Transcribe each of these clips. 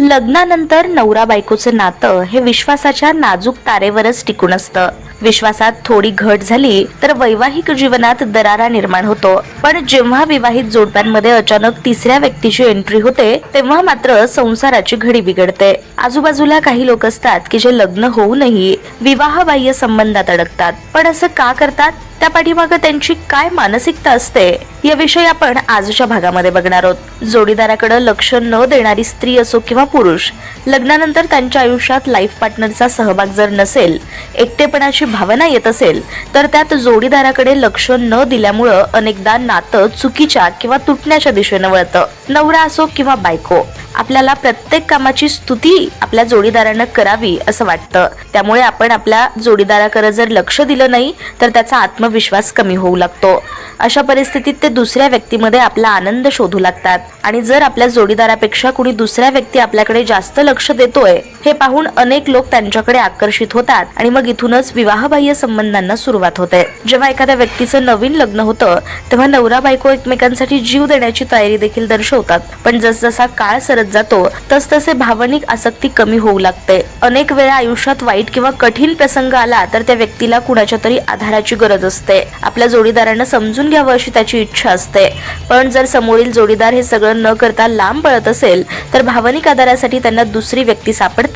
लग्नानंतर नवरा बायकोचं नातं हे विश्वासाच्या नाजूक तारेवरच टिकून असतं. विश्वासात थोडी घट झाली तर वैवाहिक जीवनात दरारा निर्माण होतो. पण जेव्हा विवाहित जोडप्यांमध्ये अचानक तिसऱ्या व्यक्तीची एंट्री होते तेव्हा मात्र संसाराची घडी बिघडते. आजूबाजूला काही लोक असतात की जे लग्न होऊनही विवाहबाह्य संबंधात अडकतात. पण असं का करतात? त्या पाठीमागं त्यांची काय मानसिकता असते? याविषयी आपण आजच्या भागामध्ये बघणार आहोत. जोडीदाराकडे लक्ष न देणारी स्त्री असो किंवा पुरुष लग्नानंतर त्यांच्या आयुष्यात लाईफ पार्टनरचा सहभाग जर नसेल एकटेपणाची भावना येत असेल तर त्यात जोडीदाराकडे लक्ष न दिल्यामुळं अनेकदा नातं चुकीच्या किंवा तुटण्याच्या दिशेनं वळतं. नवरा असो किंवा बायको आपल्याला प्रत्येक कामाची स्तुती आपल्या जोडीदारानं करावी असं वाटतं. त्यामुळे आपण आपल्या जोडीदाराकडे जर लक्ष दिलं नाही तर त्याचा आत्मविश्वास कमी होऊ लागतो. अशा परिस्थितीत ते दुसऱ्या व्यक्तीमध्ये आपला आनंद शोधू लागतात. आणि जर आपल्या जोडीदारापेक्षा कुणी दुसऱ्या व्यक्ती आपल्याकडे जास्त लक्ष देतोय हे पाहून अनेक लोक त्यांच्याकडे आकर्षित होतात आणि मग इथूनच विवाहबाह्य संबंधांना सुरुवात होते. जेव्हा एखाद्या व्यक्तीचं नवीन लग्न होतं तेव्हा नवरा बायको एकमेकांसाठी जीव देण्याची तयारी देखील दर्शवतात. पण जसजसा काळ सरत जातो तसतसे भावनिक आसक्ती कमी होऊ लागते. अनेक वेळा आयुष्यात वाईट किंवा कठीण प्रसंग आला तर त्या व्यक्तीला कुणाच्या तरी आधाराची गरज असते. आपल्या जोडीदारानं समजून घ्यावं अशी त्याची इच्छा असते. पण जर समोरील जोडीदार हे सगळं न करता लांब पळत असेल तर भावनिक आधारासाठी त्यांना दुसरी व्यक्ती सापडते.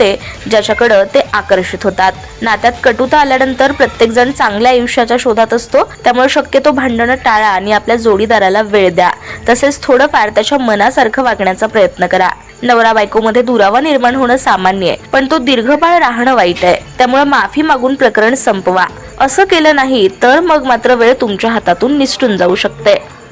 ज्याच्याकडं ते आकर्षित होतात. नात्यात कटुता आल्यानंतर प्रत्येकजण चांगल्या आयुष्याच्या शोधात असतो त्यामुळे शक्यतो भांडणं टाळा आणि आपल्या जोडीदाराला वेळ द्या. तसेच थोडंफार त्याच्या मनासारखं वागण्याचा प्रयत्न करा. नवरा बायकोमध्ये दुरावा निर्माण होणं सामान्य आहे पण तो दीर्घकाळ राहणं वाईट आहे. त्यामुळे माफी मागून प्रकरण संपवा. असं केलं नाही तर मग मात्र वेळ तुमच्या हातातून निसटून जाऊ शकते.